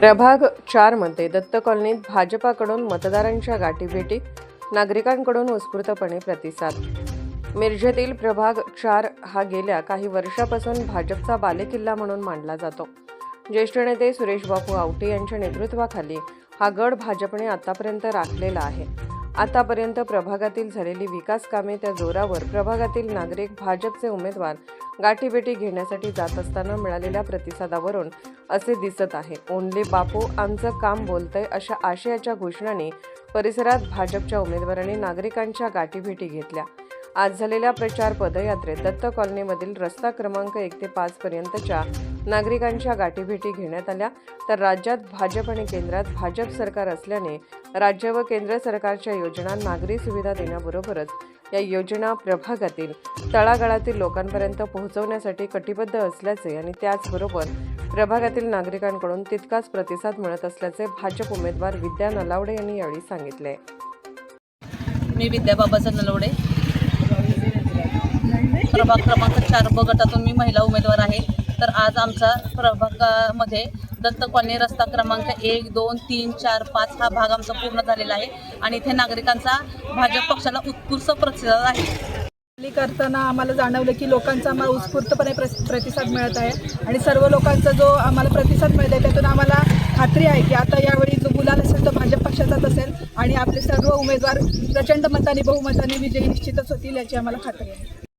प्रभाग चारमध्ये दत्त कॉलनीत भाजपाकडून मतदारांच्या गाठीभेटी नागरिकांकडून उत्स्फूर्तपणे प्रतिसाद. मिरजेतील प्रभाग चार हा गेल्या काही वर्षापासून भाजपचा बालेकिल्ला म्हणून मानला जातो. ज्येष्ठ नेते सुरेश बापू आवटे यांच्या नेतृत्वाखाली हा गड भाजपने आतापर्यंत राखलेला आहे. आतापर्यंत प्रभागातील झालेली विकास कामे त्या जोरावर प्रभागातील नागरिक भाजपचे उमेदवार गाठीभेटी घेण्यासाठी जात असताना मिळालेल्या प्रतिसादावरून असे दिसत आहे. ओनले बापू आमचं काम बोलतंय अशा आशयाच्या घोषणाने परिसरात भाजपच्या उमेदवारांनी नागरिकांच्या गाठीभेटी घेतल्या. आज झालेल्या प्रचार पदयात्रेत दत्त कॉलनीमधील रस्ता क्रमांक एक ते पाच पर्यंतच्या नागरिकांच्या गाठीभेटी घेण्यात आल्या. तर राज्यात भाजप आणि केंद्रात भाजप सरकार असल्याने राज्य व केंद्र सरकारच्या योजना नागरी सुविधा देण्याबरोबरच या योजना प्रभागातील तळागाळातील लोकांपर्यंत पोहोचवण्यासाठी कटिबद्ध असल्याचे आणि त्याचबरोबर प्रभागातील नागरिकांकडून तितकाच प्रतिसाद मिळत असल्याचे भाजप उमेदवार विद्या नलावडे यांनी यावेळी सांगितले. मी विद्या बाबासाहेब नलावडे. प्रभाग क्रमांक चार ब गटातून मी महिला उमेदवार आहे. तर आज आमचा प्रभागामध्ये दत्त कॉलनी रस्ता क्रमांक एक दोन तीन चार पाच हा भाग आमचा पूर्ण झालेला आहे. आणि इथे नागरिकांचा भाजप पक्षाला उत्कृष्ट प्रतिसाद आहे. करताना आम्हाला जाणवलं की लोकांचा आम्हाला उत्स्फूर्तपणे प्र प्रतिसाद मिळत आहे. आणि सर्व लोकांचा जो आम्हाला प्रतिसाद मिळत आहे त्यातून आम्हाला खात्री आहे की आता यावेळी जो गुलाल असेल तो भाजप पक्षाचाच असेल आणि आपले सर्व उमेदवार प्रचंड मताने बहुमताने विजयी निश्चितच होतील याची आम्हाला खात्री आहे.